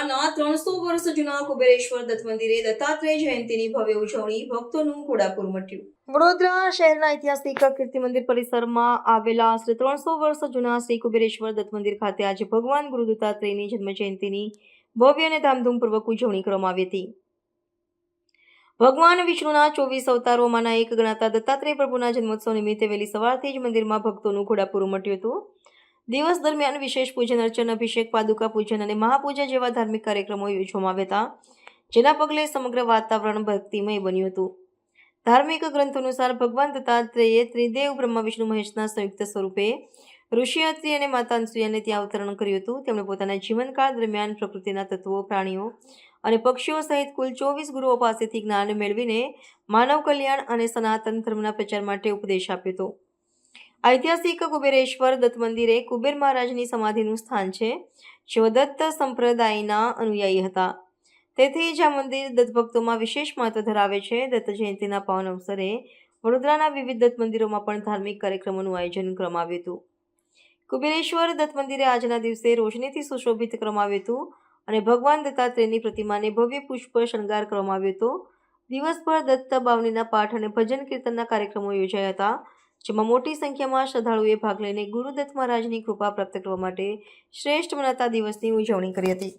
શહેરના કુબેરેશ્વર દત્ત મંદિરે દત્તાત્રેય જયંતિની ભવ્ય ઉજવણી ભક્તોનું ઘોડાપુર મટ્યું. વડોદરા શહેરના ઐતિહાસિક કીર્તિ મંદિર પરિસરમાં આવેલા આશરે ત્રણસો વર્ષ જૂના શ્રી કુબેરેશ્વર દત્ત મંદિર ખાતે આજે ભગવાન ગુરુ દત્તાત્રેયની જન્મ જયંતિની ભવ્ય અને ધામધૂમપૂર્વક ઉજવણી કરવામાં આવી હતી. ભગવાન વિષ્ણુના ચોવીસ અવતારોમાંના એક ગણાતા દત્તાત્રેય પ્રભુના જન્મોત્સવ નિમિત્તે વહેલી સવારથી જ મંદિરમાં ભક્તોનું ઘોડાપુર મટ્યું હતું. દિવસ દરમિયાન વિશેષ પૂજન અર્ચન, અભિષેક, પાદુકા પૂજન અને મહાપૂજા જેવા ધાર્મિક કાર્યક્રમો યોજવામાં આવ્યા હતા, જેના પગલે સમગ્ર વાતાવરણ ભક્તિમય બન્યું હતું. ધાર્મિક ગ્રંથો અનુસાર ભગવાન દત્તાત્રેયે ત્રિદેવ બ્રહ્મા વિષ્ણુ મહેશના સંયુક્ત સ્વરૂપે ઋષિ અત્રી અને માતા અનસૂયાને ત્યાં અવતરણ કર્યું હતું. તેમણે પોતાના જીવનકાળ દરમિયાન પ્રકૃતિના તત્વો, પ્રાણીઓ અને પક્ષીઓ સહિત કુલ ચોવીસ ગુરુઓ પાસેથી જ્ઞાન મેળવીને માનવ કલ્યાણ અને સનાતન ધર્મના પ્રચાર માટે ઉપદેશ આપ્યો હતો. ઐતિહાસિક કુબેરેશ્વર દત્ત મંદિરે કુબેર મહારાજની સમાધિનું સ્થાન છે, જેઓ દત્ત સંપ્રદાયના અનુયાયી હતા. તેથી જ આ મંદિર દત્ત ભક્તોમાં વિશેષ મહત્વ ધરાવે છે. દત્ત જયંતિના પાવન અવસરે વડોદરાના વિવિધ દત્ત મંદિરોમાં પણ ધાર્મિક કાર્યક્રમોનું આયોજન કરવામાં હતું. કુબેરેશ્વર દત્ત મંદિરે આજના દિવસે રોશનીથી સુશોભિત કરવામાં આવ્યું હતું અને ભગવાન દત્તાત્રેયની પ્રતિમાને ભવ્ય પુષ્પ શણગાર કરવામાં આવ્યો હતો. દિવસભર દત્ત બાવનીના પાઠ અને ભજન કીર્તનના કાર્યક્રમો યોજાયા હતા. જેમાં મોટી સંખ્યામાં શ્રદ્ધાળુએ ભાગ લઈને ગુરુદત્ત મહારાજની કૃપા પ્રાપ્ત કરવા માટે શ્રેષ્ઠ મનાતા દિવસની ઉજવણી કરી હતી.